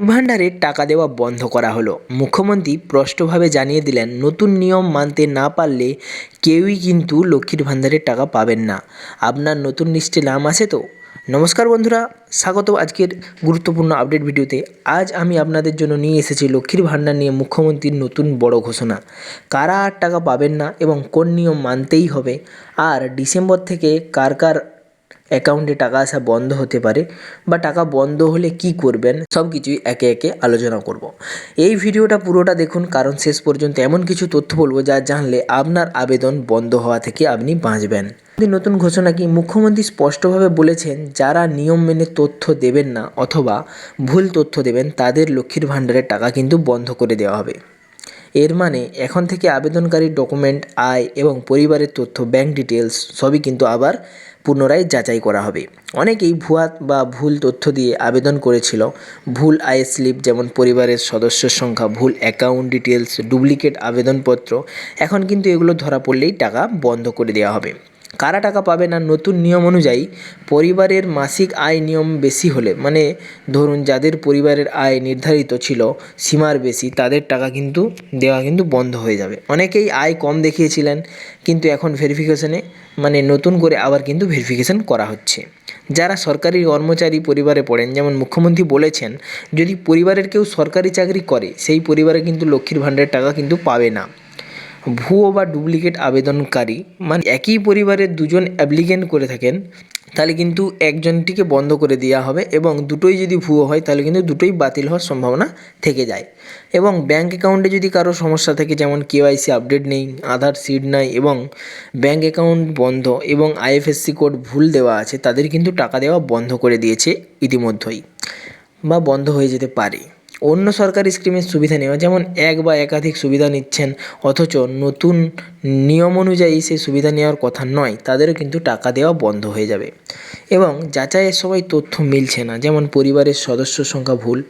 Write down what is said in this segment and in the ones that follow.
ভাণ্ডারের টাকা দেওয়া বন্ধ করা হলো। মুখ্যমন্ত্রী স্পষ্টভাবে জানিয়ে দিলেন, নতুন নিয়ম মানতে না পারলে কেউই কিন্তু লক্ষ্মীর ভাণ্ডারের টাকা পাবেন না। আপনার নতুন লিস্টে নাম আছে তো? নমস্কার বন্ধুরা, স্বাগত আজকের গুরুত্বপূর্ণ আপডেট ভিডিওতে। আজ আমি আপনাদের জন্য নিয়ে এসেছি লক্ষ্মীর ভাণ্ডার নিয়ে মুখ্যমন্ত্রীর নতুন বড় ঘোষণা। কারা আর টাকা পাবেন না এবং কোন নিয়ম মানতেই হবে? আর ডিসেম্বর থেকে কার কার অ্যাকাউন্টে টাকা আসা বন্ধ হতে পারে বা টাকা বন্ধ হলে কি করবেন সব কিছুই একে একে আলোচনা করব। এই ভিডিওটা পুরোটা দেখুন, কারণ শেষ পর্যন্ত এমন কিছু তথ্য বলব যা জানলে আপনার আবেদন বন্ধ হওয়া থেকে আপনি বাঁচবেন। নতুন ঘোষণা কি মুখ্যমন্ত্রী স্পষ্টভাবে বলেছেন, যারা নিয়ম মেনে তথ্য দেবেন না অথবা ভুল তথ্য দেবেন, তাদের লক্ষ্মীর ভাণ্ডারের টাকা কিন্তু বন্ধ করে দেওয়া হবে। এর মানে এখন থেকে আবেদনকারীর ডকুমেন্ট, আয় এবং পরিবারের তথ্য ব্যাংক ডিটেলস সবই কিন্তু আবার পুনরায় যাচাই করা হবে। অনেকেই ভুয়া বা ভুল তথ্য দিয়ে আবেদন করেছিল। ভুল আয় স্লিপ যেমন পরিবারের সদস্যের সংখ্যা, ভুল অ্যাকাউন্ট ডিটেলস ডুপ্লিকেট আবেদনপত্র, এখন কিন্তু এগুলো ধরা পড়লেই টাকা বন্ধ করে দেওয়া হবে। কারা টাকা পাবে না নতুন নিয়ম অনুযায়ী পরিবারের মাসিক আয় নিয়ম বেশি হলে? মানে ধরুন যাদের পরিবারের আয় নির্ধারিত ছিল, সীমার বেশি, তাদের টাকা কিন্তু দেওয়া কিন্তু বন্ধ হয়ে যাবে। অনেকেই আয় কম দেখিয়েছিলেন, কিন্তু এখন ভেরিফিকেশনে মানে নতুন করে আবার কিন্তু ভেরিফিকেশন করা হচ্ছে। যারা সরকারি কর্মচারী পরিবারে পড়েন, যেমন মুখ্যমন্ত্রী বলেছেন, যদি পরিবারের কেউ সরকারি চাকরি করে, সেই পরিবারে কিন্তু লক্ষ্মীর ভাণ্ডারের টাকা কিন্তু পাবে না। ভুয়ো বা ডুপ্লিকেট আবেদনকারী মানে একই পরিবারের দুজন অ্যাপ্লিকেন্ট করে থাকেন, তাহলে কিন্তু একজনটিকে বন্ধ করে দেওয়া হবে এবং দুটোই যদি ভুয়ো হয়, তাহলে কিন্তু দুটোই বাতিল হওয়ার সম্ভাবনা থেকে যায়। এবং ব্যাঙ্ক অ্যাকাউন্টে যদি কারও সমস্যা থাকে, যেমন কেওয়াইসি আপডেট নেই, আধার সিড নাই এবং ব্যাঙ্ক অ্যাকাউন্ট বন্ধ এবং আইএফএসসি কোড ভুল দেওয়া আছে, তাদের কিন্তু টাকা দেওয়া বন্ধ করে দিয়েছে ইতিমধ্যেই বা বন্ধ হয়ে যেতে পারে। অন্য সরকারি স্কিমের সুবিধা নেওয়া, যেমন এক বা একাধিক সুবিধা নিচ্ছেন, অথচ নতুন নিয়ম অনুযায়ী সেই সুবিধা নেওয়ার কথা নয়, তাদেরও কিন্তু টাকা দেওয়া বন্ধ হয়ে যাবে। এবং যাচাইয়ের সময় তথ্য মিলছে না, যেমন পরিবারের সদস্য সংখ্যা ভুল,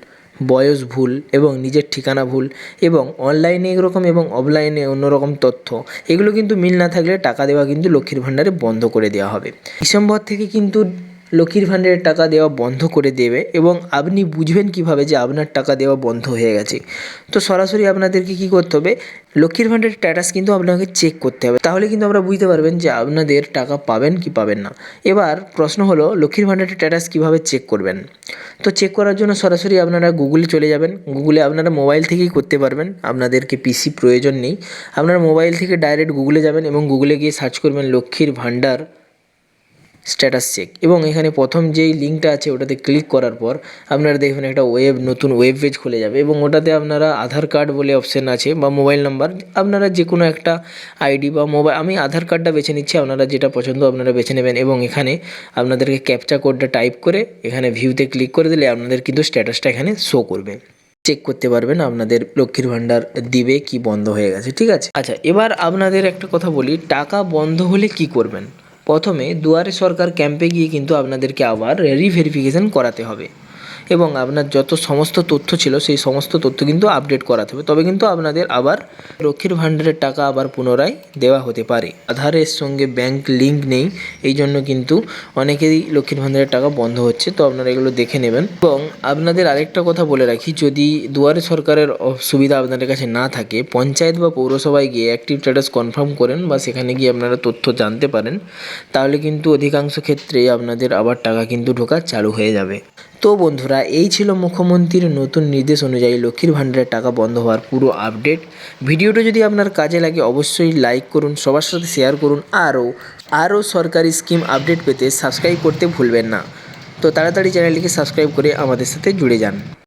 বয়স ভুল এবং নিজের ঠিকানা ভুল, এবং অনলাইনে একরকম এবং অফলাইনে অন্যরকম তথ্য, এগুলো কিন্তু মিল না থাকলে টাকা দেওয়া কিন্তু লক্ষ্মীর ভাণ্ডারে বন্ধ করে দেওয়া হবে। ডিসেম্বর থেকে কিন্তু লক্ষ্মীর ভাণ্ডারের টাকা দেওয়া বন্ধ করে দেবে এবং আপনি বুঝবেন কীভাবে যে আপনার টাকা দেওয়া বন্ধ হয়ে গেছে। তো সরাসরি আপনাদেরকে কী করতে হবে? লক্ষ্মীর ভাণ্ডারের স্ট্যাটাস কিন্তু আপনাকে চেক করতে হবে। তাহলে কিন্তু আমরা বুঝতে পারবেন যে আপনাদের টাকা পাবেন কি পাবেন না। এবার প্রশ্ন হলো, লক্ষ্মীর ভাণ্ডারের স্ট্যাটাস কীভাবে চেক করবেন? তো চেক করার জন্য সরাসরি আপনারা গুগলে চলে যাবেন। গুগলে আপনারা মোবাইল থেকেই করতে পারবেন। আপনাদেরকে পিসি প্রয়োজন নেই। আপনারা মোবাইল থেকে ডাইরেক্ট গুগলে যাবেন এবং গুগলে গিয়ে সার্চ করবেন লক্ষ্মীর ভাণ্ডার স্ট্যাটাস চেক এবং এখানে প্রথম যেই লিঙ্কটা আছে, ওটাতে ক্লিক করার পর আপনারা দেখবেন একটা ওয়েব নতুন ওয়েব পেজ খুলে যাবে এবং ওটাতে আপনারা আধার কার্ড বলে অপশান আছে বা মোবাইল নাম্বার আপনারা যে কোনো একটা আইডি বা মোবাইল আমি আধার কার্ডটা বেছে নিচ্ছি, আপনারা যেটা পছন্দ আপনারা বেছে নেবেন এবং এখানে আপনাদেরকে ক্যাপচা কোডটা টাইপ করে এখানে ভিউতে ক্লিক করে দিলে আপনাদের কিন্তু স্ট্যাটাসটা এখানে শো করবে। চেক করতে পারবেন আপনাদের লক্ষ্মীর ভাণ্ডার দিবে কি বন্ধ হয়ে গেছে, ঠিক আছে? আচ্ছা এবার আপনাদের একটা কথা বলি, টাকা বন্ধ হলে কি করবেন? প্রথমে দুয়ারে সরকার ক্যাম্পে গিয়ে কিন্তু আপনাদেরকে আবার রিভেরিফিকেশন করাতে হবে। এবং আপনার যত সমস্ত তথ্য ছিল, সেই সমস্ত তথ্য কিন্তু আপডেট করাতে হবে। তবে কিন্তু আপনাদের আবার লক্ষ্মীর ভাণ্ডারের টাকা আবার পুনরায় দেওয়া হতে পারে। আধারের সঙ্গে ব্যাংক লিঙ্ক নেই, এই জন্য কিন্তু অনেকেরই লক্ষ্মীর ভাণ্ডারের টাকা বন্ধ হচ্ছে। তো আপনারা এগুলো দেখে নেবেন। এবং আপনাদের আরেকটা কথা বলে রাখি, যদি দুয়ারে সরকারের সুবিধা আপনাদের কাছে না থাকে, পঞ্চায়েত বা পৌরসভায় গিয়ে অ্যাক্টিভ স্ট্যাটাস কনফার্ম করেন বা সেখানে গিয়ে আপনারা তথ্য জানতে পারেন, তাহলে কিন্তু অধিকাংশ ক্ষেত্রে আপনাদের আবার টাকা কিন্তু ঢোকা চালু হয়ে যাবে। তো বন্ধুরা, এই ছিল মুখ্যমন্ত্রীর নতুন নির্দেশ অনুযায়ী লক্ষ্মীর ভাণ্ডারের টাকা বন্ধ হওয়ার পুরো আপডেট। ভিডিওটা যদি আপনার কাজে লাগে, অবশ্যই লাইক করুন, সবার সাথে শেয়ার করুন, আরও আরও সরকারি স্কিম আপডেট পেতে সাবস্ক্রাইব করতে ভুলবেন না। তো তাড়াতাড়ি চ্যানেলটিকে সাবস্ক্রাইব করে আমাদের সাথে জুড়ে যান।